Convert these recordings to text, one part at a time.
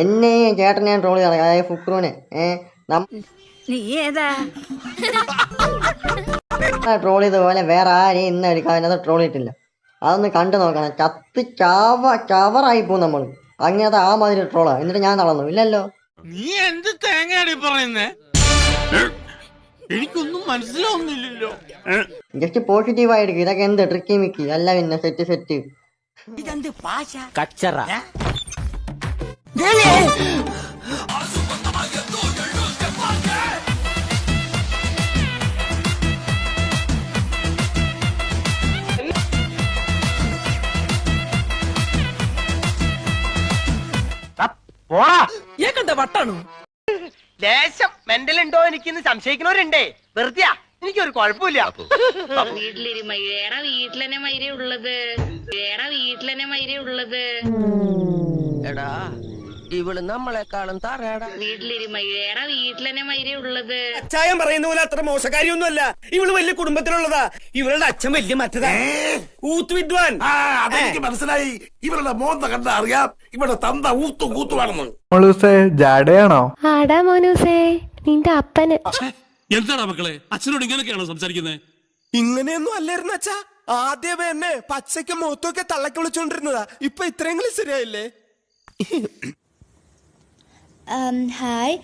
എന്നെയും ചേട്ടനെയും ട്രോൾ ചെയ്യാറ് അതായത് ഫുക്രൂനെ ഏഹ് ട്രോൾ ചെയ്ത പോലെ വേറെ ആരെയും ഇന്ന് എടുക്കാൻ അതിനകത്ത് ട്രോൾ ചെയ്തിട്ടില്ല. അതൊന്ന് കണ്ടു നോക്കണം. ചത്ത് ചാവ ചവറായി പോകും നമ്മൾ അങ്ങനത്തെ ആ മാതിരി ട്രോളാ എന്നിട്ട് ഞാൻ നടന്നു. ഇല്ലല്ലോ. നീ എന്ത് തേങ്ങയാടി പറയുന്നേ? എനിക്കൊന്നും മനസ്സിലാവുന്നില്ലല്ലോ. ജസ്റ്റ് പോസിറ്റീവ് ആയിരിക്കും. ഇതൊക്കെ എന്ത് ട്രിക്കി മിക്കി അല്ല പിന്നെ സെറ്റ് സെറ്റ് ഇതെന്ത് കച്ചറ. ലേശം മെന്റൽ ഉണ്ടോ എനിക്കിന്ന് സംശയിക്കുന്നവരുണ്ടേ. വെറുതെ എനിക്കൊരു കുഴപ്പമില്ല. വീട്ടിലിരി വേറെ വീട്ടിലെന്നെ മൈര ഉള്ളത് വേറെ വീട്ടിലെന്നെ മൈര ഉള്ളത് എടാ. ഇവൾ നമ്മളെക്കാളും താറേടാ വീട്ടിലിരി വേറെ വീട്ടിലെന്നെ മൈര ഉള്ളത്. അച്ചായം പറയുന്ന പോലെ അത്ര മോശക്കാരിയൊന്നുമല്ല ഇവൾ വലിയ കുടുംബത്തിലുള്ളതാ. ഇവളുടെ അച്ഛൻ വലിയ മറ്റതാ. ഊത്ത് വിദ്വാൻ. അതെനിക്ക് മനസ്സിലായി. ഇവരുടെ മോന്ത കണ്ട അറിയാം ഇവിടെ തന്ത ഊത്തു കൂത്തുവാണെന്ന്. മോളൂസേ ജാടയാണോ ആടാ മോനൂസേ നിന്റെ അപ്പന്. എന്താണ് മക്കളെ? അച്ഛനോട് ഇങ്ങനെയൊക്കെയാണോ സംസാരിക്കുന്നത് ഇങ്ങനെയൊന്നും അല്ലായിരുന്നു അച്ഛാ. ആദ്യമേ എന്നെ പച്ചയ്ക്ക് ഒക്കെ തള്ളക്കി വിളിച്ചോണ്ടിരുന്നതാ. ഇപ്പൊ ഇത്രയെങ്കിലും ശരിയായില്ലേ? ഹായ്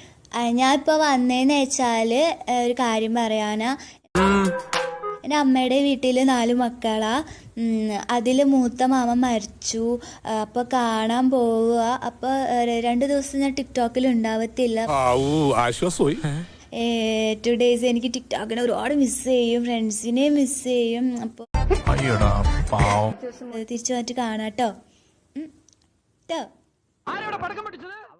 ഞാൻ ഇപ്പോൾ വന്നതെന്ന് വെച്ചാൽ ഒരു കാര്യം പറയാനാ. എന്റെ അമ്മയുടെ വീട്ടിൽ നാല് മക്കളാ. അതിൽ മൂത്ത മാമ മരിച്ചു. അപ്പോൾ കാണാൻ പോവുക. അപ്പോൾ രണ്ട് ദിവസം ഞാൻ ടിക്ടോക്കിൽ ഉണ്ടാവത്തില്ല. ആശ്വാസമായി. ടു ഡേയ്സ് എനിക്ക് ടിക്ടോക്കിനെ ഒരുപാട് മിസ് ചെയ്യും. ഫ്രണ്ട്സിനെ മിസ് ചെയ്യും. അപ്പോൾ തിരിച്ചു വന്നിട്ട് കാണാട്ടോ. കേട്ടോ